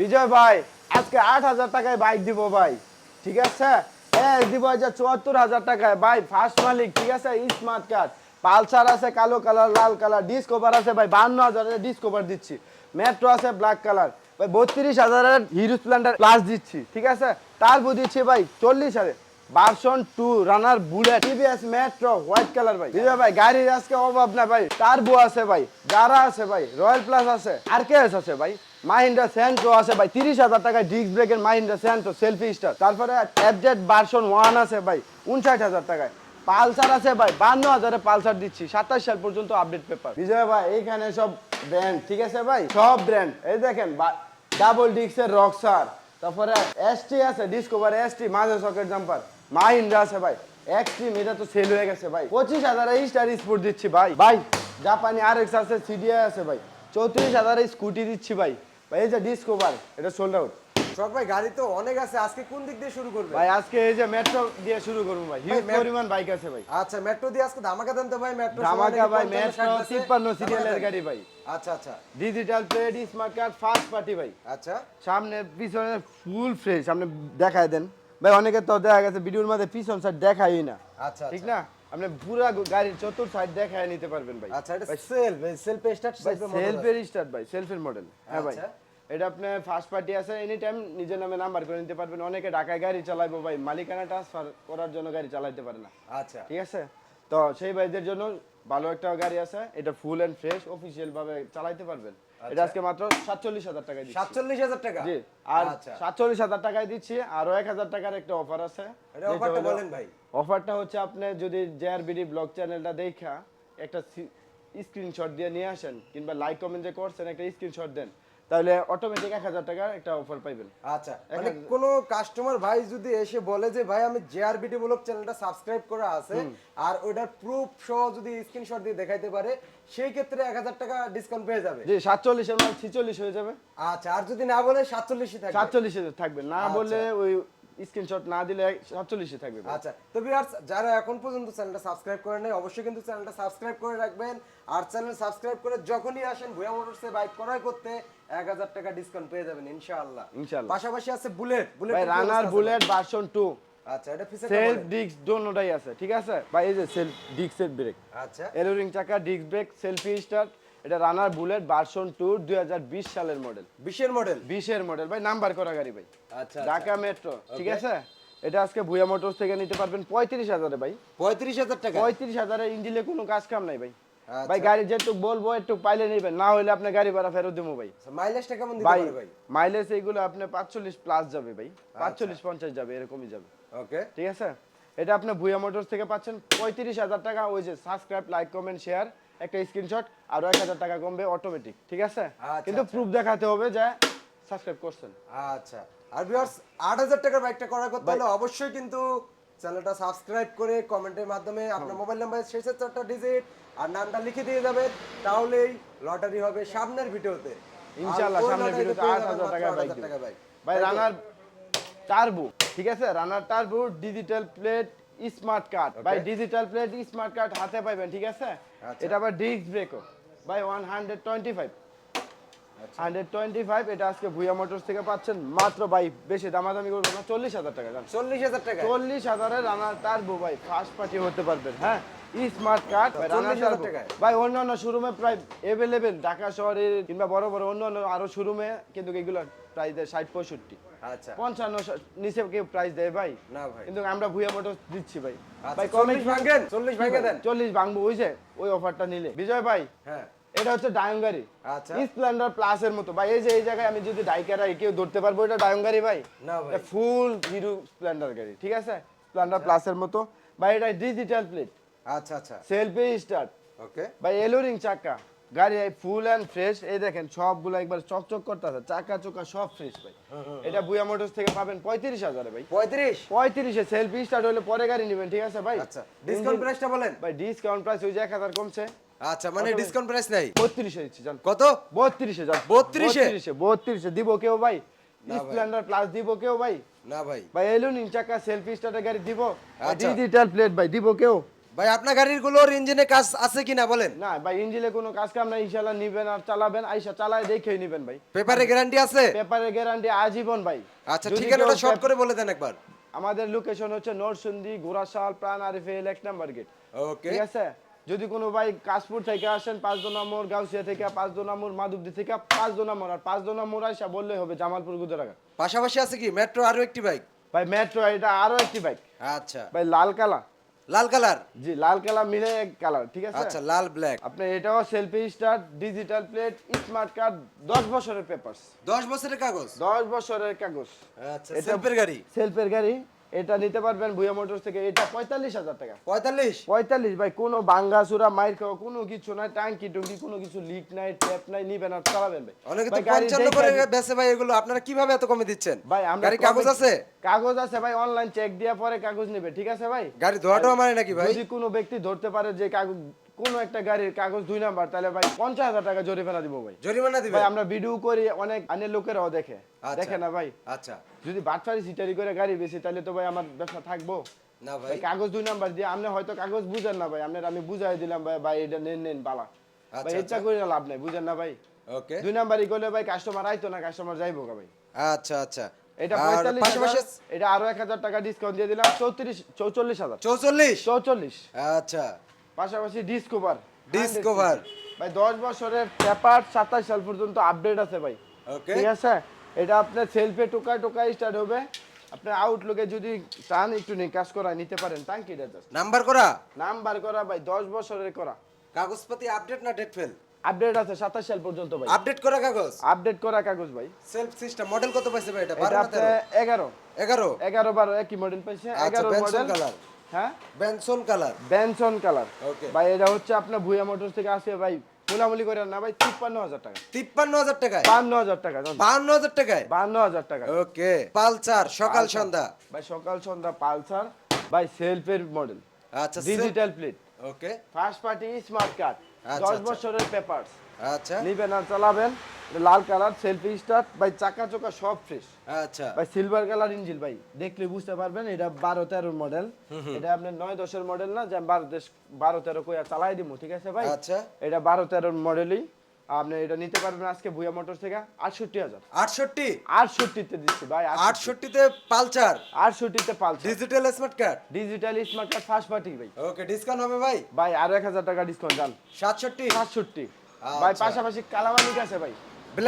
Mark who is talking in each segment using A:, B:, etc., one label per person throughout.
A: বিজয় ভাই, আজকে আট হাজার টাকায় বাইক দিব ভাই। ঠিক আছে? দিব চুয়াত্তর হাজার টাকায়। ভাই ফার্স্ট মালিক, ঠিক আছে? স্মার্ট কার্ড পালসার আছে, কালো কালার, লাল কালার ডিসকভার আছে ভাই, বান্ন হাজারের ডিসকভার দিচ্ছি। মেট্রো আছে ব্ল্যাক কালার ভাই, বত্রিশ হাজারের হিরো স্প্লেন্ডার প্লাস দিচ্ছি। ঠিক আছে? তারপর দিচ্ছি ভাই, চল্লিশ হাজার। Version two runner bullet TVS metro white colour ভাই। বিজয় ভাই, গাড়ির আজকে অভাব না ভাই। টার্বো আছে ভাই যারা আছে ভাই রয়্যাল প্লাস আছে আর কে আছে ভাই। মাহিন্দ্রা সেন্ট্রো আছে ভাই, তিরিশ হাজার টাকায় ডিস্ক ব্রেকের মাহিন্দ্রা সেন্ট্রো সেলফি স্টার তারপরে এফজেড ভার্সন ওয়ান আছে ভাই, উনষাট হাজার টাকায়। পালসার আছে ভাই, বান্ন হাজারে পালসার দিচ্ছি, সাতাশ সাল পর্যন্ত আপডেট পেপার বিজয় ভাই, এইখানে সব ব্র্যান্ড ঠিক আছে ভাই? সব ব্র্যান্ড এই দেখেন ডাবল ডিস্কের রক্সার তারপরে এসটি আছে ডিসকভার এসটি মাঝে সকেট জাম্পার মাহিন্দ্রা আছে ভাই এক্সট্রিম এটা তো সেল হয়ে গেছে ভাই। পঁচিশ হাজারে স্টার স্পোর্ট দিচ্ছি ভাই। ভাই, জাপানি আর এক্স আছে সিডিআই আছে ভাই। চৌত্রিশ হাজারে স্কুটি দিচ্ছি ভাই। ভাই এই যে ডিসকভার এটা সোল্ড আউট
B: শখ ভাই গাড়ি তো অনেক আছে আজকে কোন দিক দিয়ে শুরু করবে?
A: ভাই আজকে এই যে মেট্রো দিয়ে শুরু করব ভাই। হিউজ পরিমাণ বাইক আছে ভাই।
B: আচ্ছা মেট্রো দিয়ে আজকে ধামাকা দেন তো ভাই মেট্রো
A: ধামাকা ভাই মেট্রো তিপ্পান্ন সিরিয়ালের গাড়ি ভাই।
B: আচ্ছা আচ্ছা।
A: Digital plate smart card first party ভাই।
B: আচ্ছা।
A: সামনে পিছনে ফুল ফ্রেশ সামনে দেখায় দেন। ভাই অনেকে তো দেখা গেছে ভিডিওর মধ্যে পিছন সাইড দেখাই না।
B: আচ্ছা
A: ঠিক না? আপনি পুরা গাড়ির চতুর সাইড দেখায় নিতে পারবেন ভাই।
B: আচ্ছা এটা সেলফ সেলফ স্টার্ট
A: ভাই সেলফের স্টার্ট ভাই সেলফের মডেল হ্যাঁ ভাই।
B: আচ্ছা।
A: এটা আপনার ফার্স্ট পার্টি আছে এনি টাইম নিজের নামে নাম্বার করে নিতে পারবেন। অনেকে ঢাকায় গাড়ি চালাইবো ভাই মালিকানা ট্রান্সফার করার জন্য গাড়ি চালাইতে পারে না।
B: আচ্ছা।
A: ঠিক আছে? তো সেই ভাইদের জন্য ভালো একটা গাড়ি আছে এটা ফুল এন্ড ফ্রেশ অফিসিয়াল ভাবে চালাইতে পারবেন। এটা আজকে মাত্র সাতচল্লিশ হাজার টাকা দিচ্ছি।
B: সাতচল্লিশ হাজার টাকা?
A: জি আর
B: আচ্ছা।
A: সাতচল্লিশ হাজার টাকায় দিচ্ছি আরও এক হাজার টাকার একটা অফার আছে।
B: এটা অফারটা বলেন ভাই।
A: অফারটা হচ্ছে আপনি যদি জেআরবিডি ব্লগ চ্যানেলটা দেখা একটা স্ক্রিনশট দিয়ে নিয়ে আসেন কিংবা লাইক কমেন্ট যে করছেন একটা স্ক্রিনশট দেন। তাহলে অটোমেটিক এক হাজার টাকার একটা অফার পাইবেন।
B: আচ্ছা মানে কোনো কাস্টমার ভাই যদি এসে বলে যে ভাই আমি জেআরবিটি ব্লগ চ্যানেলটা সাবস্ক্রাইব করা আছে আর ওটার প্রুফ সহ যদি স্ক্রিনশট দিয়ে দেখাইতে পারে সেই ক্ষেত্রে এক হাজার টাকা ডিসকাউন্ট পেয়ে যাবে।
A: সাতচল্লিশ হাজার মাল ছিচল্লিশ হয়ে যাবে।
B: আচ্ছা আর যদি না বলে সাতচল্লিশই থাকবে।
A: সাতচল্লিশে থাকবে। না
B: আচ্ছা।
A: বলে ওই স্ক্রিনশট না দিলে সাতচল্লিশে থাকবে
B: আচ্ছা তো ভিউয়ার্স যারা এখন পর্যন্ত চ্যানেলটা সাবস্ক্রাইব করেন নাই অবশ্যই কিন্তু চ্যানেলটা সাবস্ক্রাইব করে রাখবেন। আর চ্যানেল সাবস্ক্রাইব করে যখনই আসেন ভুয়া মোটরসে বাইক ক্রয় করতে এক হাজার টাকা ডিসকাউন্ট পেয়ে যাবেন ইনশাআল্লাহ।
A: ইনশাআল্লাহ।
B: পাশাপাশি আছে বুলেট বুলেট
A: ভাই রানার বুলেট ভার্সন টু
B: আচ্ছা এটা পিছে
A: সেলফ ডিস্ক দোনোটাই আছে ঠিক আছে? ভাই এই যে সেলফ ডিস্কের ব্রেক
B: আচ্ছা।
A: এলোরিং চাকা ডিস্ক ব্রেক সেলফি স্টার্ট এটা রানার বুলেট ভার্সন টু দুই সালের মডেল।
B: বিশের মডেল?
A: বিশের মডেল। ভাই নাম্বার করা গাড়ি ভাই।
B: আচ্ছা
A: ঢাকা মেট্রো ঠিক আছে? এটা আজকে ভুয়া মোটরস থেকে নিতে পারবেন পঁয়ত্রিশ হাজারে ভাই।
B: পঁয়ত্রিশ হাজার টাকা?
A: পঁয়ত্রিশ হাজারে ইঞ্জিনে কোনো কাজ কাম নাই ভাই।
B: আচ্ছা।
A: ভাই গাড়ি যেটুক বলব একটু পাইলে নেবেন। না হলে আপনার গাড়ি ভাড়া ফেরত দেবো ভাই।
B: মাইলেজটা কেমন দিতে
A: ভাই
B: পারে ভাই?
A: মাইলেজ এইগুলো আপনার পাঁচচল্লিশ প্লাস যাবে ভাই।
B: আচ্ছা।
A: পাঁচচল্লিশ পঞ্চাশ যাবে এরকমই যাবে।
B: ওকে
A: ঠিক আছে? এটা আপনি ভুয়া মোটরস থেকে পাচ্ছেন পঁয়ত্রিশ হাজার টাকা। ওই যে সাবস্ক্রাইব লাইক কমেন্ট শেয়ার একটা স্ক্রিনশট আরও এক হাজার টাকা কমবে অটোমেটিক ঠিক আছে?
B: আচ্ছা,
A: কিন্তু
B: আচ্ছা।
A: প্রুফ দেখাতে হবে যে সাবস্ক্রাইব করছেন।
B: আচ্ছা। আর ভিউয়ার্স আট হাজার টাকার বাইকটা করা করতে হলে অবশ্যই কিন্তু চ্যানেলটা সাবস্ক্রাইব করে কমেন্টের মাধ্যমে আপনার মোবাইল নাম্বার শেষের চারটা ডিজিট আর নামটা লিখে দিয়ে যাবেন তাহলেই লটারি হবে সামনের ভিডিওতে।
A: ইনশাআল্লাহ সামনের ভিডিওতে
B: পেয়ে
A: আট
B: যাবেন
A: হাজার টাকা
B: 8,000 টাকা বাইক
A: ভাই রানার টার্বো ঠিক আছে? Runner turbo digital plate smart card ভাই ডিজিটাল প্লেট স্মার্ট কার্ড হাতে পাইবেন ঠিক আছে?
B: আচ্ছা।
A: এটা আবার ডিস্ক ব্রেকও ভাই one hundred twenty five. Hundred twenty five এটা আজকে ভুয়া মোটরস থেকে পাচ্ছেন মাত্র ভাই বেশি দামাদামি করব না চল্লিশ হাজার টাকা
B: চল্লিশ হাজার টাকা?
A: চল্লিশ হাজারের রানার টার্বো ভাই ফার্স্ট পার্টি হতে পারবেন হ্যাঁ? স্মার্ট কার্ড
B: 40,000 টাকায়?
A: ভাই অন্যান্য শোরুমে প্রায় এভেলেবেল ঢাকা শহরে কিংবা বড় বড় অন্য অন্য আরও শোরুমে কিন্তু এগুলো প্রাইস দেয় ষাট পঁয়ষট্টি।
B: আচ্ছা।
A: পঞ্চান্ন ষাট নিচে কেউ প্রাইস দেয় ভাই।
B: না ভাই।
A: কিন্তু আমরা ভুয়া মোটর দিচ্ছি ভাই।
B: আচ্ছা,
A: ভাই কমে
B: 40 ভাঙেন, 40 ভাঙে দেন।
A: চল্লিশ ভাঙবো ওই ওই অফারটা নিলে। বিজয় ভাই
B: হ্যাঁ।
A: এটা হচ্ছে ডায়ঙ্গারি
B: আচ্ছা।
A: স্প্লেন্ডার প্লাসের মতো। ভাই এই যে এই জায়গায় আমি যদি ডাইকারা কেউ ধরতে পারব এটা ডায়ঙ্গারি ভাই?
B: না ভাই।
A: ফুল হিরো স্প্লেন্ডার গাড়ি ঠিক আছে? স্প্লেন্ডার প্লাসের মতো। ভাই এটা ডিজিটাল প্লেট
B: আচ্ছা আচ্ছা।
A: সেলফি স্টার্ট
B: ওকে
A: ভাই এলোরিং চাকা। গাড়ি ফুল অ্যান্ড ফ্রেশ এই দেখেন সবগুলো একবার চকচক করতেছে চাকা চোকা সব ফ্রেশ ভাই। এটা বুয়া মোটরস থেকে পাবেন পঁয়ত্রিশ হাজারে ভাই।
B: পঁয়ত্রিশ?
A: পঁয়ত্রিশে সেলফি স্টার্ট হলে পরে গাড়ি নেবেন ঠিক আছে ভাই?
B: আচ্ছা ডিসকাউন্ট প্রাইসটা বলেন।
A: ভাই ডিসকাউন্ট প্রাইস ওই যে এক হাজার কমছে।
B: আচ্ছা মানে ডিসকাউন্ট প্রাইস নাই?
A: বত্রিশে দিচ্ছি জান।
B: কত?
A: বত্রিশে
B: 32
A: বত্রিশে? বত্রিশে দিব কেউ ভাই। স্প্লেন্ডার প্লাস দিব কেউ ভাই?
B: না ভাই।
A: ভাই এলুনিন চাকা সেলফি স্টার্টের গাড়ি দিব।
B: আচ্ছা।
A: ডিজিটাল প্লেট ভাই দিব কেউ?
B: ভাই আপনার গাড়িরগুলোর ইঞ্জিনে কাজ আছে কিনা বলেন?
A: না ভাই ইঞ্জিনে কোনো কাজ কাম না ইনশাল্লাহ নিবেন আর চালাবেন আইসা চালায় দেখেই নিবেন ভাই।
B: পেপারে গ্যারান্টি আছে?
A: পেপারের গ্যারান্টি আজীবন ভাই।
B: আচ্ছা
A: যদি
B: ঠিকানাটা শর্ট করে বলে দেন একবার।
A: আমাদের লোকেশন হচ্ছে নরসুন্দি গোরাশাল প্রাণ আরিফেল এক নাম্বার গেট
B: ওকে
A: ঠিক আছে? যদি কোনো ভাই কাশপুর থেকে আসেন পাঁচ নম্বর গাউসিয়া থেকে পাঁচ নম্বর মাধবদী থেকে পাঁচ নম্বর আর পাঁচ নম্বর আইসা বললেই হবে জামালপুর গুদরাঘাট
B: পাশাপাশি আছে কি? মেট্রো আরও একটি বাইক
A: ভাই মেট্রো এটা আরও একটি বাইক
B: আচ্ছা।
A: ভাই লাল কালা
B: লাল কালার?
A: জি লাল কালার মিলে এক কালার ঠিক আছে?
B: আচ্ছা লাল ব্ল্যাক
A: আপনি এটাও selfie star digital plate smart card দশ বছরের পেপারস
B: দশ বছরের কাগজ?
A: দশ বছরের কাগজ।
B: আচ্ছা সেলফের গাড়ি?
A: সেলফের গাড়ি। এটা নিতে পারবেন ভুয়া মোটরস থেকে। এটা পঁয়তাল্লিশ হাজার টাকা।
B: পঁয়তাল্লিশ?
A: পঁয়তাল্লিশ ভাই কোনো বাঙ্গা সুরা মাইর খাওয়া কোনো কিছু নাই টাঙ্কি টুঙ্কি কোনো কিছু লিক নাই ট্যাপ নাই নিবেন আর চালাবেন ভাই।
B: অনেকে তো পঞ্চান্ন করে বেচে ভাই এগুলো আপনারা কীভাবে এত কমে দিচ্ছেন?
A: ভাই আমরা
B: গাড়ি কাগজ আছে?
A: কাগজ আছে ভাই অনলাইন চেক দিয়ে পরে কাগজ নেবে ঠিক আছে ভাই?
B: গাড়ি ধোয়াটাও মানে নাকি ভাই?
A: যদি কোনো ব্যক্তি ধরতে পারে যে কাগজ কোনো একটা গাড়ির কাগজ দুই নাম্বার তাহলে ভাই পঞ্চাশ হাজার টাকা জরিমানা দিব ভাই।
B: জরিমানা দিবে
A: ভাই আমরা ভিডিও করি অনেক আনের লোকেরাও দেখে।
B: আচ্ছা।
A: দেখে না ভাই?
B: আচ্ছা।
A: যদি বাটফারি সিটারি করে গাড়ি বেশি তাহলে তো ভাই আমার ব্যবসা থাকব।
B: না ভাই।
A: কাগজ দুই নাম্বার দিয়ে আপনি হয়তো কাগজ বুঝেন না ভাই আপনার আমি বুঝাই দিলাম ভাই ভাই এটা নেন নেন বালা ভাই
B: আচ্ছা,
A: ইচ্ছা করে লাভ নাই বুঝেন না ভাই।
B: ওকে
A: দুই নাম্বারই করলে ভাই কাস্টমার আইতো না কাস্টমার যাইবো ভাই।
B: আচ্ছা আচ্ছা।
A: এটা পঁয়তাল্লিশ এটা আরও এক হাজার টাকা ডিসকাউন্ট দিয়ে দিলাম চৌত্রিশ চৌচল্লিশ হাজার।
B: চৌচল্লিশ?
A: চৌচল্লিশ।
B: আচ্ছা।
A: পাশাপাশি ডিসকভার
B: Discover।
A: ভাই দশ বছরের পেপার সাতাশ সাল পর্যন্ত আপডেট আছে ভাই।
B: ওকে
A: ঠিক আছে? এটা আপনার সেলফে টোকা টোকা স্টার্ট হবে। আপনার আউটলুকে যদি চান একটু নিকাশ করা নিতে পারেন। টাঙ্কিটা জাস্ট
B: নাম্বার করা?
A: নাম্বার করা ভাই দশ বছরের করা।
B: কাগজপাতি আপডেট না ডেট ফেল
A: আপডেট আছে সাতাশ সাল পর্যন্ত ভাই।
B: আপডেট করা কাগজ?
A: আপডেট করা কাগজ ভাই।
B: সেলফ সিস্টেম মডেল কত পাইছে ভাই এটা?
A: এটা
B: বারো না
A: আপনার
B: তেরো?
A: এগারো।
B: এগারো?
A: এগারো বারো একই মডেল পাইছে।
B: আচ্ছা,
A: এগারো
B: Benson
A: মডেল
B: colour।
A: হ্যাঁ?
B: Benson colour
A: Benson colour
B: Okay.
A: ভাই এটা হচ্ছে আপনার ভুয়া মোটরস থেকে আসে ভাই মুলামুলি করে না ভাই তিপ্পান্ন হাজার টাকা।
B: তিপ্পান্ন হাজার টাকায়?
A: বান্ন হাজার টাকা জান।
B: বাহান্ন হাজার টাকায়?
A: বান্ন হাজার টাকা।
B: ওকে পালসার সকাল সন্ধ্যা?
A: ভাই সকাল সন্ধ্যা পালসার। ভাই সেলফের মডেল
B: আচ্ছা
A: digital plate
B: okay
A: first party smart card দশ
B: আচ্ছা।
A: বছরের পেপার
B: আচ্ছা।
A: নিবেন আর চালাবেন। লাল কালার সেলফি স্টার্ট ভাই চাকা চোকা সব ফ্রেশ
B: আচ্ছা।
A: ভাই সিলভার কালার ইঞ্জিন ভাই দেখলে বুঝতে পারবেন এটা বারো তেরোর মডেল এটা আপনার নয় দশের মডেল না যে বারো দেশ বারো তেরো কইয়া চালাই দিব ঠিক আছে ভাই?
B: আচ্ছা।
A: এটা বারো তেরোর মডেলই আপনি এটা নিতে পারবেন আজকে ভুয়া মোটর থেকে আটষট্টি হাজার।
B: আটষট্টি?
A: আটষট্টিতে দিচ্ছি ভাই
B: আটষট্টিতে পালচার
A: আটষট্টিতে পালছে
B: digital smart card
A: digital smart card first party ভাই।
B: ওকে ডিসকাউন্ট হবে ভাই?
A: ভাই আরও এক হাজার টাকা ডিসকাউন্ট যান
B: সাতষট্টি?
A: সাতষট্টি। ভাই
B: আচ্ছা।
A: পাশাপাশি কালামানিক আছে ভাই।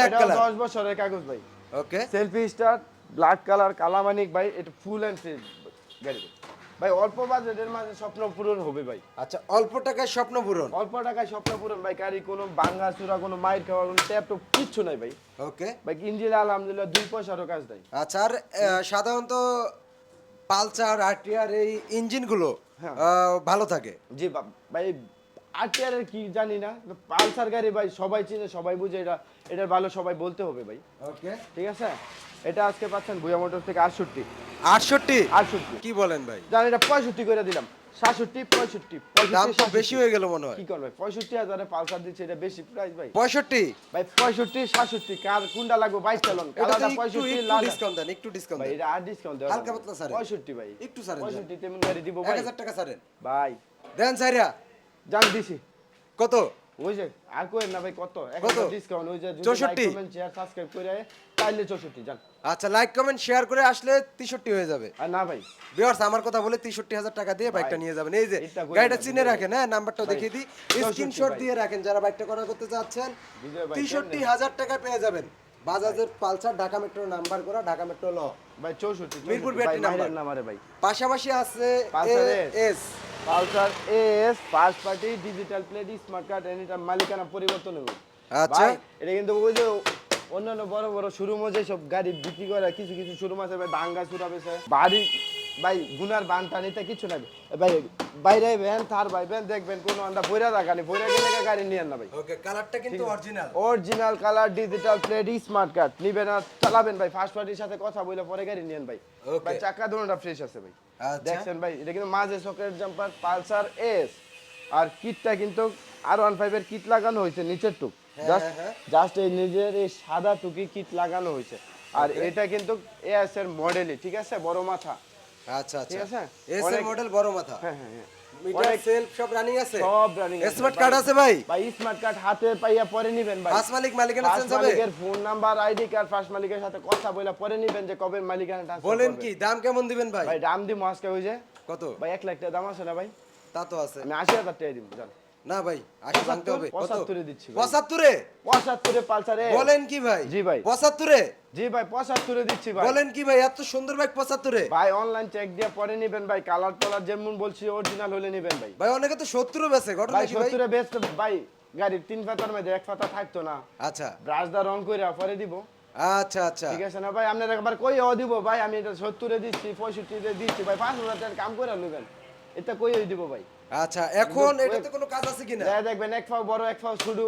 A: এটাও
B: color।
A: দশ বছরের কাগজ ভাই।
B: Okay
A: selfie star black colour Kalamanik ভাই এটা ফুল এন্ড গাড়ি। ভাই অল্প বাজেটের মাঝে স্বপ্ন পূরণ হবে ভাই।
B: আচ্ছা অল্প টাকায় স্বপ্ন পূরণ।
A: অল্প টাকায় স্বপ্ন পূরণ ভাই গাড়ি কোনো বাঙ্গা চূড়া কোনো মাইর খাওয়া কোনো ট্যাপ টপ কিচ্ছু নাই ভাই।
B: ওকে
A: ভাই ইঞ্জিন আলহামদুলিল্লাহ দুই পয়সারও কাজ দেয়
B: আচ্ছা আর সাধারণত পালচার আরটিআর এই ইঞ্জিনগুলো
A: হ্যাঁ।
B: ভালো থাকে?
A: জি ভাই আরটিআর কি জানি না পালসার গাড়ি ভাই সবাই চিনে সবাই বুঝে এটা এটার ভালো সবাই বলতে হবে ভাই।
B: ওকে।
A: ঠিক আছে? এটা আজকে পাচ্ছেন ভুয়া মোটর থেকে আটষট্টি।
B: আটষট্টি?
A: আটষট্টি।
B: কি বলেন ভাই?
A: জান এটা পঁয়ষট্টি করে দিলাম। সাতষট্টি পঁয়ষট্টি
B: বেশি হয়ে গেল মনে হয়।
A: কি করবে? পঁয়ষট্টি হাজারে পালসার দিচ্ছে এটা বেশি প্রাইস ভাই।
B: পঁয়ষট্টি?
A: ভাই পঁয়ষট্টি সাতষট্টি। কার কোনটা লাগবে? বাইশ চালন। কালারটা পঁয়ষট্টি লাল।
B: ডিসকাউন্ট দেন একটু ডিসকাউন্ট
A: ভাই এটা আর ডিসকাউন্ট দেওয়া
B: হালকা পাতলা ছাড়েন।
A: পঁয়ষট্টি ভাই।
B: একটু যান।
A: পঁয়ষট্টি তেমন গাড়ি দিব ভাই।
B: হাজার টাকা ছাড়েন।
A: ভাই।
B: দেন সাইরা।
A: জান দিছি।
B: কত?
A: ওই যে আর না ভাই কত?
B: কত?
A: ডিসকাউন্ট ওই যে
B: 64
A: শেয়ার সাবস্ক্রাইব করে তাইলে চৌষট্টি
B: আচ্ছা লাইক কমেন্ট শেয়ার করে আসলে তেষট্টি হয়ে যাবে।
A: আর না ভাই।
B: বিয়ার্স আমার কথা বলে তেষট্টি হাজার টাকা দিয়ে বাইকটা নিয়ে যাবেন। এই যে গাড়িটা চিনে রাখেন হ্যাঁ নাম্বারটা দেখিয়ে দিই। স্ক্রিনশট দিয়ে রাখেন যারা বাইকটা করা করতে চাচ্ছেন তেষট্টি হাজার টাকা পেয়ে যাবেন। বাজাজের পালসার ঢাকা মেট্রো নাম্বার করা ঢাকা মেট্রো ল।
A: ভাই চৌষট্টি
B: মিরপুর ব্যাটারি নাম্বার।
A: ভাই।
B: পাশাপাশি আছে S.
A: Pulsar S first party digital plate smart card এনিটা মালিকানা পরিবর্তন হবে
B: আচ্ছা।
A: এটা কিন্তু ওই যে অন্যান্য বড় বড় শোরুমও যে সব গাড়ি বিক্রি করে কিছু কিছু শোরুম আছে ভাই ভাঙ্গা চুরা বেছে বাড়ি ভাই গুনার বান টানিতে কিছু নাই। ভাই বাইরে ভ্যান থার ভাই ভ্যান দেখবেন কোনো আন্দা বইরা রাখানি বইরা গেলে গাড়ি নিয়ে না ভাই।
B: ওকে কালারটা কিন্তু original
A: original colour digital plate smart card নিবেন আর চালাবেন ভাই। ফার্স্ট পার্টির সাথে কথা বলে পরে গাড়ি নিয়েন ভাই. ভাই চাকা দুটোটা ফ্রেশ আছে ভাই।
B: আচ্ছা।
A: দেখছেন ভাই এটা কিন্তু মাঝে সকেট জাম্পার পালসার এস আর কিটটা কিন্তু আর ওয়ান ফাইভের কিট লাগানো হয়েছে নিচের টুক। জাস্ট
B: হ্যাঁ, হ্যাঁ।
A: জাস্ট এই নিজের এই সাদা টুকি কিট লাগানো হয়েছে। আর এটা কিন্তু এস এর মডেলই ঠিক আছে? বড় মাথা।
B: আচ্ছা
A: ঠিক
B: আচ্ছা
A: আছে?
B: এস এর মডেল বড় মাথা।
A: হ্যাঁ হ্যাঁ
B: মিটার সেলফ সব রানিং আছে?
A: সব রানিং
B: স্মার্ট কার্ড আছে ভাই?
A: ভাই স্মার্ট কার্ড হাতে পাইয়া পরে নিবেন ভাই।
B: ফার্স্ট মালিক মালিকানা চেঞ্জ হবে?
A: মালিকের phone number ID card first মালিকের সাথে কথা পরে নিবেন যে কবে মালিকানা ট্রান্সফার
B: বলেন কি দাম কেমন দিবেন ভাই?
A: ভাই দাম যে
B: কত?
A: ভাই এক লাখ টাকা দাম আছে না ভাই?
B: তা তো আছে।
A: আমি আশি হাজার টাকা দিব জান
B: না ভাই আশি ভাঙতে হবে।
A: পঁচাত্তরে দিচ্ছি।
B: পঁচাত্তরে?
A: পঁচাত্তরে পালসারে।
B: বলেন কি ভাই?
A: জি ভাই।
B: পঁচাত্তরে?
A: জি ভাই পঁচাত্তরে দিচ্ছি ভাই।
B: বলেন কি ভাই এত সুন্দর বাইক পঁচাত্তরে।
A: ভাই অনলাইন চেক দিয়ে পরে নিবেন ভাই কালার টালার যেমন বলছি অরিজিনাল হলে নিবেন ভাই।
B: ভাই অনেকে তো সত্তরও বেছে ঘটনা কি ভাই?
A: সত্তরে ভাই গাড়ির তিন পাতার মধ্যে এক পাতা থাকতো না।
B: আচ্ছা।
A: ব্রাশ দা রং করে পরে দিব।
B: আচ্ছা আচ্ছা।
A: ঠিক আছে না ভাই? আপনার একবার কই ও দিব ভাই আমি এটা সত্তরে দিচ্ছি পঁয়ষট্টিতে দিচ্ছি ভাই পাঁচ হাজার টাকার কাম করে নেবেন এটা কই দিব ভাই।
B: আচ্ছা এখন এটাতে কোনো কাজ আছে কিনা?
A: দেখবেন এক ফাও বড় এক ছোট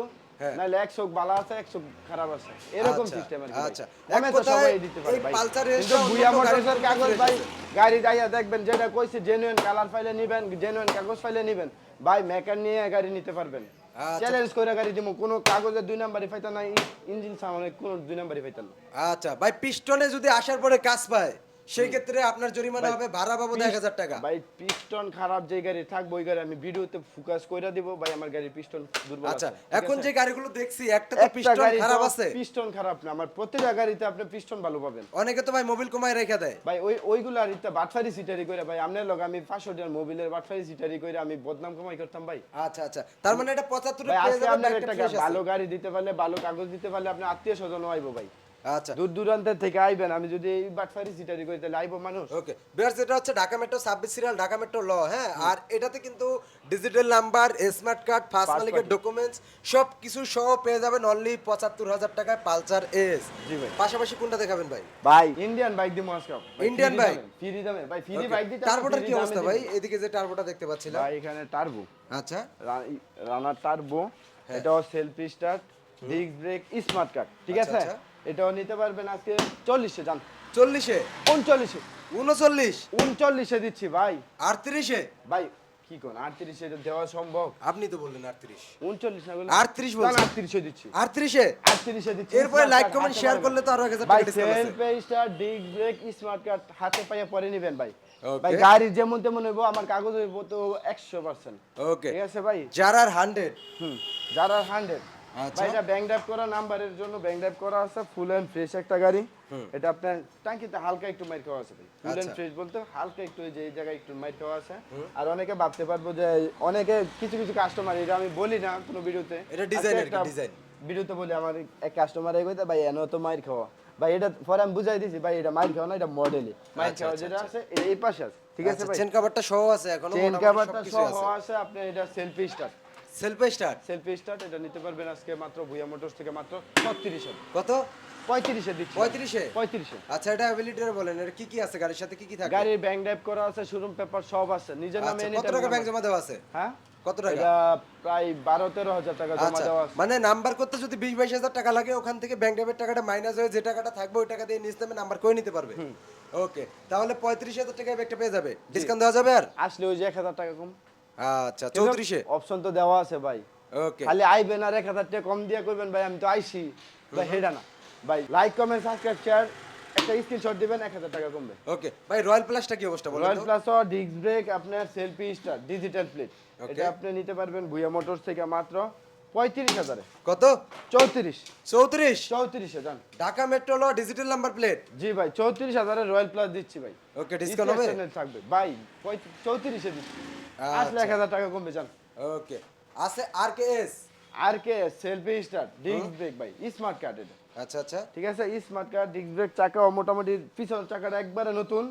B: হ্যাঁ।
A: নাহলে এক চোখ ভালো আছে এক চোখ খারাপ আছে। এরকম
B: আচ্ছা,
A: সিস্টেম
B: আচ্ছা।
A: তো সবাই দিতে পারে ভাই।
B: Pulsar
A: কিন্তু
B: রেসটা
A: ভুয়া
B: অন্য গাড়ির
A: মোটরসের কাগজ ভাই গাড়ি যাইয়া দেখবেন যেটা কইছে জেনুইন কালার ফাইলে নিবেন জেনুইন কাগজ ফাইলে নিবেন। ভাই মেকার নিয়ে গাড়ি নিতে পারবেন। চ্যালেঞ্জ করে গাড়ি দিমু। কোনো কাগজে দুই নাম্বারই ফাইতা নাই ইঞ্জিন সামনে কোনো দুই নাম্বারই না।
B: আচ্ছা ভাই পিস্টনে যদি আসার পরে কাজ পায় সেই ক্ষেত্রে আপনার জরিমানা হবে ভাড়া বাবদ এক হাজার টাকা।
A: ভাই পিস্টন খারাপ যে গাড়ি থাকব ওই গাড়ি আমি ভিডিওতে ফোকাস করে দিব। ভাই আমার গাড়ির পিস্টন দুর্বল
B: আচ্ছা এখন যে গাড়িগুলো দেখছি একটা তো পিস্টন খারাপ আছে।
A: পিস্টন খারাপ না আমার প্রত্যেকটা গাড়িতে আপনি পিস্টন ভালো পাবেন।
B: অনেকে তো ভাই মোবিল কমায় রেখে দেয়।
A: ভাই ওই ওইগুলো আর ইত্যা বাটফারি সিটারি করে ভাই আপনার লগে আমি পাঁচশো টাকার মোবিলের বাটফারি সিটারি করে আমি বদনাম কমাই করতাম ভাই।
B: আচ্ছা আচ্ছা তার মানে এটা পঁচাত্তরে
A: ভাই
B: পেয়ে যাবেন একটা।
A: ভালো গাড়ি দিতে পারলে ভালো কাগজ দিতে পারলে আপনি আত্মীয় স্বজন আইবো ভাই।
B: আচ্ছা।
A: দূর দূরান্তের থেকে আইবেন আমি যদি এই বাটফারি সিটারি করি তাহলে আইবো মানুষ।
B: ওকে বিয়ার্স এটা হচ্ছে Dhaka metro service serial Dhaka metro ল হ্যাঁ? আর এটাতে কিন্তু digital number smart card first মালিকের ডকুমেন্টস সব কিছু সহ পেয়ে যাবেন অনলি পঁচাত্তর হাজার টাকায় পালসার এস
A: জি ভাই।
B: পাশাপাশি কোনটা দেখাবেন ভাই?
A: ভাই ইন্ডিয়ান বাইক দিমু আজকে
B: Indian bike?
A: ফ্রি দামে ভাই ফ্রি বাইক দিতে
B: টার্বোটার কি অবস্থা ভাই? এদিকে যে টার্বোটা দেখতে পাচ্ছিলাম।
A: ভাই এখানে টার্বো
B: আচ্ছা।
A: রানার টার্বো
B: হ্যাঁ।
A: এটাও selfie start disc brake smart card ঠিক
B: আচ্ছা,
A: আছে?
B: আচ্ছা।
C: এটাও নিতে পারবেন আজকে চল্লিশে যান
B: চল্লিশে?
A: উনচল্লিশে।
B: উনচল্লিশ?
A: উনচল্লিশে দিচ্ছি ভাই।
B: আটত্রিশে?
A: ভাই কি কোন আটত্রিশে দেওয়া সম্ভব?
B: আপনি তো বললেন আটত্রিশ।
A: উনচল্লিশ না বলে
B: 38 বলছি।
A: আটত্রিশে দিচ্ছি।
B: আটত্রিশে?
A: আটত্রিশে দিচ্ছি।
B: এরপরে লাইক কমেন্ট শেয়ার করলে তো আরও এক হাজার টাকা
A: star disc brake smart card হাতে পাইয়া পরে নিবেন ভাই। ভাই গাড়ি যেমন তেমন হইব আমার কাগজ হইব তো একশো পার্সেন্ট
B: ওকে
A: ঠিক আছে ভাই?
B: যারা হান্ড্রেড
A: হুম যারা হান্ড্রেড এটা ব্যাংক ড্রাইভ করা নাম্বারের জন্য ব্যাংক ড্রাইভ করা আছে ফুল এন্ড ফ্রেশ একটা গাড়ি। এটা আপনার ট্যাঙ্কিতে হালকা একটু মাইর খাওয়া আছে ফুল এন্ড
B: আচ্ছা।
A: ফ্রেশ বলতে হালকা একটু যে জায়গায় একটু মাইর খাওয়া আছে। আর অনেকে ভাবতে পারব যে অনেকে কিছু কিছু কাস্টমার এটা আমি বলি না কোনো ভিডিওতে।
B: এটা আর কি,
A: ভিডিওতে বলি আমার এক কাস্টমার এই কইতে ভাই এনো তো মাইর খাওয়া। ভাই এটা পরে আমি বুঝাই দিছি ভাই এটা মাইর খাওয়া না এটা মডেলই মাইর
B: আচ্ছা,
A: খাওয়া
B: আচ্ছা,
A: যেটা আছে এই পাশে আছে। ঠিক আছে ভাই?
B: চেন কাভারটা সহ আছে এখনও
A: চেন কাভারটা সহ
B: আছে।
A: আপনি এটা selfie start
B: self start
A: selfie start এটা নিতে পারবেন আজকে মাত্র ভুয়া মোটরস থেকে মাত্র ছত্রিশে।
B: কত?
A: পঁয়ত্রিশে দিচ্ছি।
B: পঁয়ত্রিশে?
A: পঁয়ত্রিশে।
B: আচ্ছা এটা অ্যাবিলিটির বলেন এটা কি কি আছে? গাড়ির সাথে কি কি থাকে
A: গাড়ির ব্যাংক ড্রাইভ করা আছে শোরুম পেপার সব আছে। নিজের নামে
B: আচ্ছা, কত টাকা ব্যাংক জমা। দেওয়া আছে?
A: হ্যাঁ?
B: কত টাকা?
A: এটা প্রায় বারো তেরো হাজার টাকা জমা
B: আচ্ছা
A: দেওয়া আছে।
B: মানে নাম্বার করতে যদি বিশ বাইশ হাজার টাকা লাগে ওখান থেকে ব্যাংক ডেবিট টাকাটা মাইনাস হয়ে যে টাকাটা থাকবে ওই টাকা দিয়ে নিজ নামে নাম্বার করে নিতে পারবে। ওকে তাহলে পঁয়ত্রিশ হাজার টাকায় ব্যাগটা পেয়ে যাবে। ডিসকাউন্ট দেওয়া যাবে আর?
A: আসলে ওই যে এক হাজার টাকা কম।
B: আচ্ছা চৌত্রিশে?
A: অপশন তো দেওয়া আছে ভাই।
B: ওকে
A: খালি আইবেন আর এক হাজার টাকা কম দিয়ে করবেন ভাই আমি তো আইসি ভাই হেডা না। ভাই লাইক কমেন্ট সাবস্ক্রাইব শেয়ার একটা স্ক্রিনশট দিবেন এক হাজার টাকা কমবে।
B: ওকে ভাই রয়্যাল প্লাসটা কি অবস্থা বলেন
A: royal
B: plus
A: plus disc brake আপনার সেলফি স্টার ডিজিটাল প্লেট এটা আপনি নিতে পারবেন ভুয়া মোটরস থেকে মাত্র পঁয়ত্রিশ হাজারে।
B: কত?
A: চৌত্রিশ।
B: চৌত্রিশ?
A: চৌত্রিশে যান
B: ঢাকা মেট্রো ল ডিজিটাল নাম্বার প্লেট
A: জি ভাই চৌত্রিশ হাজারে রয়্যাল প্লাস দিচ্ছি ভাই।
B: ওকে ডিসকাউন্ট হবে?
A: থাকবে। ভাই চৌত্রিশে দিচ্ছি। আসলে এক হাজার টাকা কমবে যান
B: ওকে আছে আর কে এস
A: আর K selfie star disc brake ভাই স্মার্ট কার্ড এটা।
B: আচ্ছা আচ্ছা।
A: ঠিক আছে? স্মার্ট কার্ড ডিস্ক ব্রেক চাকাও মোটামুটি পিছনের চাকাটা একবারে নতুন।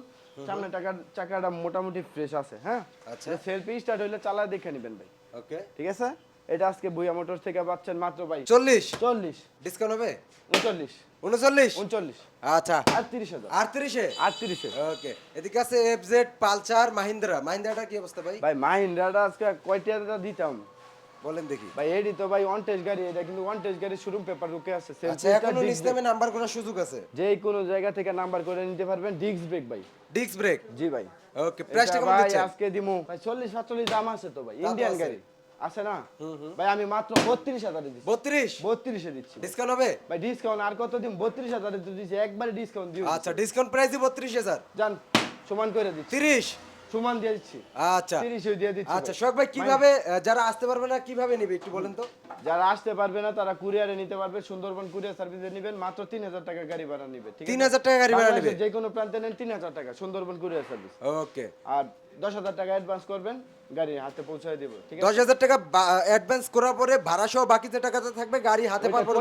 A: সামনে টাকার চাকাটা মোটামুটি ফ্রেশ আছে হ্যাঁ?
B: আচ্ছা।
A: সেলফি স্টার্ট হইলে চালা দেখে নেবেন ভাই।
B: ওকে
A: ঠিক আছে? এটা আজকে বুয়া মোটর থেকে পাচ্ছেন মাত্র ভাই
B: চল্লিশ।
A: চল্লিশ।
B: ডিসকাউন্ট হবে?
A: উনচল্লিশ।
B: উনচল্লিশ?
A: উনচল্লিশ।
B: আচ্ছা।
A: আটত্রিশ হাজার।
B: আটত্রিশে?
A: আটত্রিশে।
B: ওকে। এদিকে আছে এফজেড পালসার মাহিন্দ্রা। মাহিন্দ্রাটা কি অবস্থা ভাই?
A: ভাই মাহিন্দ্রাটা আজকে কয়টা দিতাম
B: বলেন দেখি।
A: ভাই এডি তো ভাই ওয়ান টেস্ট গাড়ি এটা কিন্তু ওয়ান টেস্ট গাড়ি শোরুম পেপার রুকে আছে।
B: আচ্ছা এখনও নিজ নামে নাম্বার করার সুযোগ আছে?
A: যে কোনো জায়গা থেকে নাম্বার করে নিতে পারবেন ডিস্ক ব্রেক ভাই।
B: ডিস্ক ব্রেক
A: জি ভাই।
B: ওকে প্রাইসটা
A: এটা
B: কেমন
A: ভাই
B: দিচ্ছেন?
A: আজকে দিমু। ভাই চল্লিশ সাতচল্লিশ দাম আছে তো ভাই ইন্ডিয়ান গাড়ি। আছে না? ভাই আমি মাত্র বত্রিশ হাজারে দিচ্ছি
B: বত্রিশ?
A: বত্রিশে দিচ্ছি।
B: ডিসকাউন্ট হবে?
A: ভাই ডিসকাউন্ট আর কত দিন বত্রিশ হাজারে তো দিচ্ছি একবারে ডিসকাউন্ট দিও।
B: আচ্ছা ডিসকাউন্ট প্রাইস বত্রিশ হাজার।
A: জান সমান করে দিচ্ছি।
B: তিরিশ?
A: সমান দিয়ে দিচ্ছি।
B: আচ্ছা।
A: তিরিশে দিয়ে দিচ্ছি
B: আচ্ছা। শখ ভাই কীভাবে যারা আসতে পারবে না কীভাবে নিবে একটু বলেন তো?
A: যারা আসতে পারবে না তারা কুরিয়ারে নিতে পারবে। সুন্দরবন কুরিয়ার সার্ভিসে নেবেন মাত্র তিন হাজার টাকা গাড়ি ভাড়া নিবে আছে?
B: 3000 টাকা গাড়ি ভাড়া নিবে?
A: যে কোনো প্রান্তে নেন তিন হাজার টাকা সুন্দরবন কুরিয়ার সার্ভিস
B: ওকে।
A: আর দশ হাজার টাকা অ্যাডভান্স করবেন গাড়ি হাতে পৌঁছায় দিব ঠিক আছে?
B: দশ হাজার টাকা অ্যাডভান্স করার পরে ভাড়া সহ বাকি যে টাকাটা থাকবে গাড়ি হাতে পাওয়ার পরে।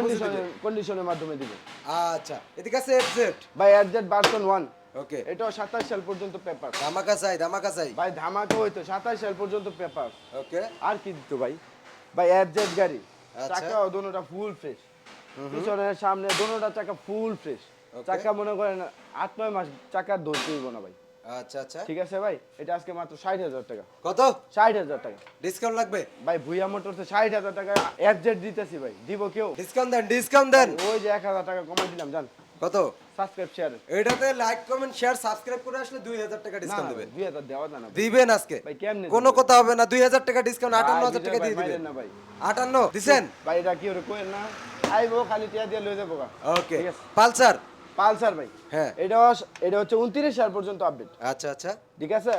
A: কন্ডিশনের মাধ্যমে দিব
B: আচ্ছা এদিকে আছে এফজেড
A: ভার্সন ওয়ান
B: ওকে।
A: এটাও সাতাশ সাল পর্যন্ত পেপার
B: ধামাকা চাই ধামাকা চাই।
A: ভাই ধামাকা হইতো সাতাশ সাল পর্যন্ত পেপার
B: ওকে।
A: আর কি দিত ভাই? ভাই অ্যাডজেট গাড়ি।
B: আচ্ছা।
A: চাকাও দোনোটা ফুল ফ্রেশ পিছনের সামনে দোনোটা চাকা ফুল ফ্রেশ চাকা মনে করেন আট নয় মাস চাকার দোষ দিব না ভাই।
B: আচ্ছা আচ্ছা।
A: ঠিক আছে ভাই? এটা আজকে মাত্র ষাট হাজার টাকা।
B: কত?
A: ষাট হাজার টাকা।
B: ডিসকাউন্ট লাগবে?
A: ভাই ভুইয়া মোটরসে ষাট হাজার টাকা অ্যাডজেট দিতেছি ভাই। দিব কেউ?
B: ডিসকাউন্ট দেন ডিসকাউন্ট দেন।
A: ওই যে এক হাজার টাকা কমাই দিলাম জান।
B: কত?
A: সাবস্ক্রাইব শেয়ারে
B: এটাতে লাইক কমেন্ট শেয়ার সাবস্ক্রাইব করে আসলে দুই হাজার টাকা ডিসকাউন্ট দেবেন
A: দুই হাজার দেওয়া যায় না
B: দিবেন আজকে।
A: ভাই কেমনে
B: কোনো কথা হবে না দুই হাজার টাকা ডিসকাউন্ট আটান্ন
A: ভাই,
B: হাজার টাকা দিয়ে দিবেন।
A: না ভাই।
B: আটান্ন দিছেন?
A: ভাই এটা কি ওরে কোয়েন না? আইবো খালি টিয়া দিয়ে যাব
B: ওকে
A: ঠিক
B: পালসার?
A: পালসার ভাই।
B: হ্যাঁ।
A: এটা এটা হচ্ছে উনত্রিশ সাল পর্যন্ত আপডেট
B: আচ্ছা আচ্ছা।
A: ঠিক আছে?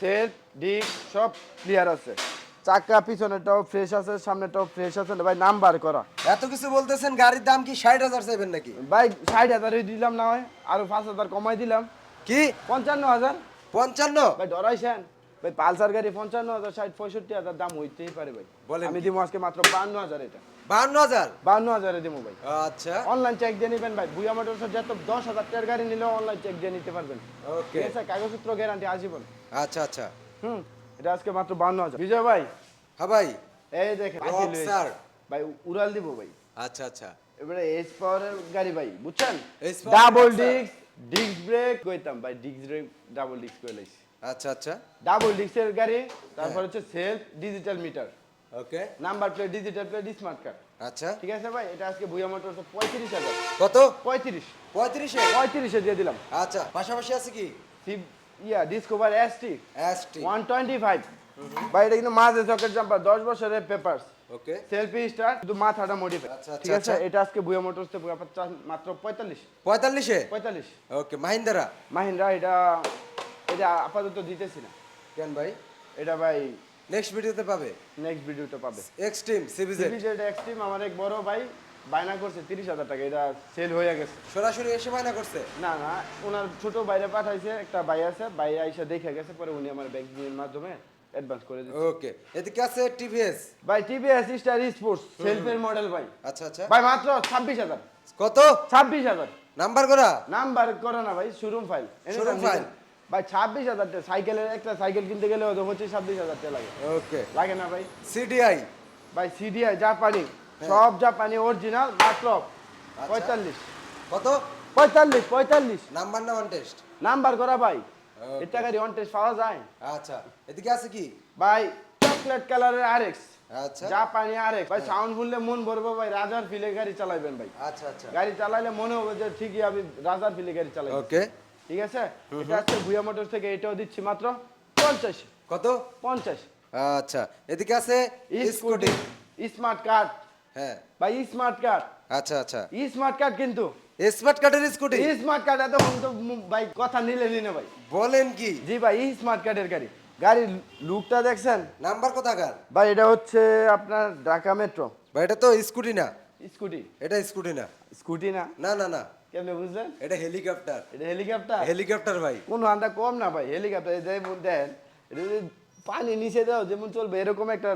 A: সেলফ ডিক সব ক্লিয়ার আছে। চাকা পিছনেরটাও ফ্রেশ আছে সামনেটাও ফ্রেশ আছে। ভাই নাম্বার করা।
B: এত কিছু বলতেছেন গাড়ির দাম কি ষাট হাজার চাইবেন নাকি?
A: ভাই ষাট হাজারই দিলাম না হয় আরও পাঁচ হাজার কমাই দিলাম।
B: কি?
A: পঞ্চান্ন হাজার।
B: পঞ্চান্ন?
A: ভাই ডরাইছেন? ভাই পালসার গাড়ি পঞ্চান্ন হাজার ষাট পঁয়ষট্টি হাজার দাম হইতেই পারে ভাই।
B: বলে
A: আমি? দিব আজকে মাত্র বান্ন হাজার এটা।
B: বাহান্ন হাজার?
A: বান্ন হাজারে দিব ভাই।
B: আচ্ছা।
A: অনলাইন চেক দিয়ে নেবেন ভাই। বুয়া মোটরসের যত দশ হাজার টাকার গাড়ি নিলেও অনলাইন চেক দিয়ে নিতে পারবেন।
B: ওকে
A: কাগজপত্র গ্যারান্টি আজীবন
B: আচ্ছা আচ্ছা।
A: হুম। এটা আজকে মাত্র বান্ন হাজার। বিজয় ভাই
B: হ্যাঁ ভাই।
A: এই দেখেন
B: Rockstar।
A: ভাই উড়াল দিব ভাই।
B: আচ্ছা আচ্ছা।
A: এবারে এস পাওয়ারের গাড়ি ভাই বুঝছেন? Double
B: Rockstar।
A: Disc disc brake কইতাম ভাই ডিস্ক ব্রেক ডাবল ডিস্ক করে লাইছি।
B: আচ্ছা আচ্ছা।
A: ডাবল ডিস্কের গাড়ি তারপর
B: হ্যাঁ।
A: হচ্ছে self digital meter
B: okay
A: number plate digital plate smart card
B: আচ্ছা।
A: ঠিক আছে ভাই এটা আজকে ভুয়া মোটর পঁয়ত্রিশ হাজার।
B: কত?
A: পঁয়ত্রিশ।
B: পঁয়ত্রিশে?
A: পঁয়ত্রিশে দিয়ে দিলাম।
B: আচ্ছা পাশাপাশি আছে কি?
A: Yeah Discover ST
B: ST
A: one twenty five ভাই এটা কিন্তু মাঝে চকের জাম্পার দশ বছরের পেপারস
B: ওকে
A: সেলফি স্টার শুধু মাথাটা মডিফাই
B: আচ্ছা, আচ্ছা,
A: ঠিক আছে?
B: আচ্ছা।
A: এটা আজকে বুয়া মোটরস মাত্র পঁয়তাল্লিশ।
B: পঁয়তাল্লিশে?
A: পঁয়তাল্লিশ।
B: ওকে মাহিন্দারা?
A: মাহিন্দ্রা এটা এটা আপাতত দিতেছি না।
B: কেন ভাই?
A: এটা ভাই
B: নেক্সট ভিডিওতে পাবে?
A: নেক্সট ভিডিওতে পাবে।
B: এক্সট্রিম সিবিজেড
A: সিবিজেড এক্সট্রিম আমার এক বড় ভাই বায়না করছে তিরিশ হাজার টাকা এটা সেল হয়ে গেছে।
B: সরাসরি এসে মাইনা করছে?
A: না না ওনার ছোট বাইরে পাঠাইছে একটা ভাই আছে ভাই আইসা দেখে গেছে পরে উনি আমার ব্যাংক মাধ্যমে অ্যাডভান্স করে দিচ্ছে
B: ওকে এদিকে আছে টিভিএস
A: ভাই টিভিএস স্টার স্পোর্টস সেলফের মডেল ভাই।
B: আচ্ছা আচ্ছা।
A: ভাই মাত্র ছাব্বিশ হাজার।
B: কত?
A: ছাব্বিশ হাজার।
B: নাম্বার করা?
A: নাম্বার করে না ভাই শোরুম ফাইল
B: Showroom file?
A: ভাই ছাব্বিশ হাজার টাকা সাইকেলের একটা সাইকেল কিনতে গেলে হয়তো পঁচিশ ছাব্বিশ হাজার টাকা লাগে।
B: ওকে
A: লাগে না ভাই।
B: সিডিআই
A: ভাই সিডিআই জাপানি। সব জাপানি অরিজিনাল মাত্র
B: আচ্ছা।
A: পঁয়তাল্লিশ।
B: কত?
A: পঁয়তাল্লিশ পঁয়তাল্লিশ।
B: নাম্বার না ওয়ান টেস্ট
A: নাম্বার করা ভাই। এটা গাড়ি অন টেস্ট পাওয়া যায়।
B: আচ্ছা। এদিকে আছে কি?
A: ভাই চকলেট কালারের আরএক্স
B: আচ্ছা।
A: জাপানি আরএক্স ভাই সাউন্ড শুনলে মন ভরবে ভাই রাজার ফিলে গাড়ি চালাবেন ভাই।
B: আচ্ছা আচ্ছা।
A: গাড়ি চালাইলে মনে হবে যে ঠিকই আমি রাজার ফিলে গাড়ি চালাই।
B: ওকে
A: ঠিক আছে? এটা ভুয়া মোটর থেকে এটাও দিচ্ছি মাত্র পঞ্চাশ।
B: কত?
A: পঞ্চাশ।
B: আচ্ছা। এদিকে আছে
A: স্কুটি। স্মার্ট কার্ড
B: হ্যাঁ।
A: ভাই স্মার্ট কার্ড
B: আচ্ছা আচ্ছা।
A: স্মার্ট কার্ড কিন্তু
B: স্মার্ট কার্ডের স্কুটি
A: স্মার্ট কার্ড এত তো ভাই কথা নিলে নিনে ভাই।
B: বলেন কি?
A: জি ভাই স্মার্ট কার্ডের গাড়ি। গাড়ির লুকটা দেখছেন?
B: নাম্বার কোথাকার?
A: ভাই এটা হচ্ছে আপনার ঢাকা মেট্রো
B: ভাই এটা তো স্কুটি না।
A: স্কুটি
B: এটা স্কুটি না।
A: স্কুটি না?
B: না না না।
A: কেমনে বুঝলেন?
B: এটা হেলিকপ্টার
A: এটা হেলিকপ্টার
B: হেলিকপ্টার ভাই।
A: কোন আন্দা কম না ভাই হেলিকপ্টার যেমন দেন এটা পানি নিচে দাও যেমন চলবে এরকম একটা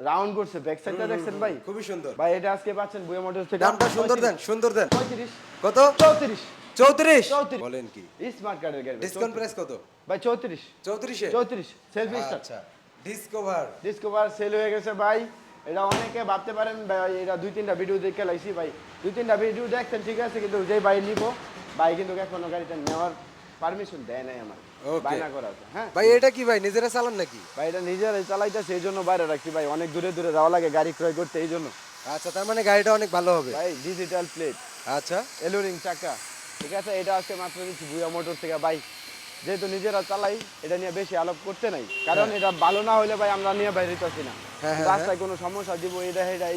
A: রাউন্ড করছে ব্যাক সাইডটা দেখছেন ভাই?
B: খুবই সুন্দর।
A: ভাই এটা আজকে পাচ্ছেন বুয়া মোটর থেকে।
B: দামটা সুন্দর দেন সুন্দর দেন।
A: পঁয়ত্রিশ।
B: কত?
A: চৌত্রিশ।
B: চৌত্রিশ?
A: চৌত্রিশ।
B: বলেন কি?
A: স্মার্ট কার্ডের গাড়ি
B: ডিসকাউন্ট প্রাইস কত?
A: ভাই চৌত্রিশ।
B: চৌত্রিশে?
A: চৌত্রিশ। সেলফি স্টার
B: আচ্ছা। ডিসকভার
A: ডিসকভার সেল হয়ে গেছে ভাই। এটা অনেকে ভাবতে পারেন ভাই এটা দুই তিনটা ভিডিও দেখে লাইছি ভাই। দুই তিনটা ভিডিও দেখছেন ঠিক আছে কিন্তু যে ভাই নিব ভাই কিন্তু এখনও গাড়িটা নেওয়ার পারমিশন দেয় নাই আমার
B: Okay.
A: করা আছে হ্যাঁ?
B: ভাই এটা কি ভাই নিজেরা চালান নাকি?
A: ভাই এটা নিজেরাই চালাইতেছে এই জন্য বাইরে রাখছি ভাই অনেক দূরে দূরে যাওয়া লাগে গাড়ি ক্রয় করতে এই জন্য
B: আচ্ছা তার মানে গাড়িটা অনেক ভালো হবে।
A: ভাই ডিজিটাল প্লেট
B: আচ্ছা।
A: এলোরিং চাকা। ঠিক আছে এটা আজকে মাত্র দিচ্ছি বুয়া মোটর থেকে ভাই। যেহেতু নিজেরা চালাই এটা নিয়ে বেশি আলাপ করতে নাই। কারণ এটা ভালো না হলে ভাই আমরা নিয়ে বাইরে আসি না।
B: হ্যাঁ, হ্যাঁ,
A: রাস্তায় কোনো সমস্যা দিব এটা এটা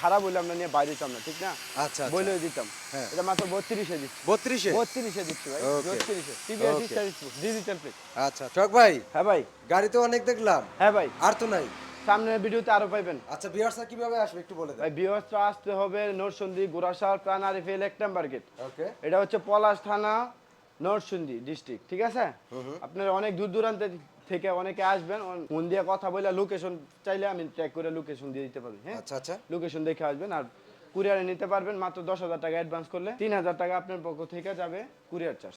A: খারাপ হলে আমরা নিয়ে বাইরে যেতাম না ঠিক না?
B: আচ্ছা আচ্ছা।
A: বলে দিতাম।
B: হ্যাঁ।
A: এটা মাত্র বত্রিশে দিচ্ছি।
B: বত্রিশে?
A: বত্রিশে দিচ্ছি ভাই বত্রিশে. ডিজিটাল প্লেট
B: আচ্ছা টক ভাই।
A: হ্যাঁ ভাই।
B: গাড়ি তো অনেক দেখলাম।
A: হ্যাঁ ভাই।
B: আর তো নাই।
A: সামনের ভিডিওতে আরও পাইবেন।
B: আচ্ছা ভিউয়ার্সরা কীভাবে আসবে একটু বলে দেন।
A: ভাই আসতে হবে নরসন্দী গোরাসাল প্রাণারি ফেল এক নাম্বার গেট
B: ওকে
A: এটা হচ্ছে পলাশ থানা নরসিংদী ডিস্ট্রিক্ট ঠিক আছে? আপনারা অনেক দূর দূরান্ত থেকে অনেকে আসবেন মন দিয়ে কথা বলে লোকেশন চাইলে আমি ট্র্যাক করে লোকেশন দিয়ে দিতে পারি হ্যাঁ?
B: আচ্ছা আচ্ছা।
A: লোকেশন দেখে আসবেন আর কুরিয়ারে নিতে পারবেন মাত্র দশ হাজার টাকা অ্যাডভান্স করলে। তিন হাজার টাকা আপনার পক্ষ থেকে যাবে কুরিয়ার চার্জ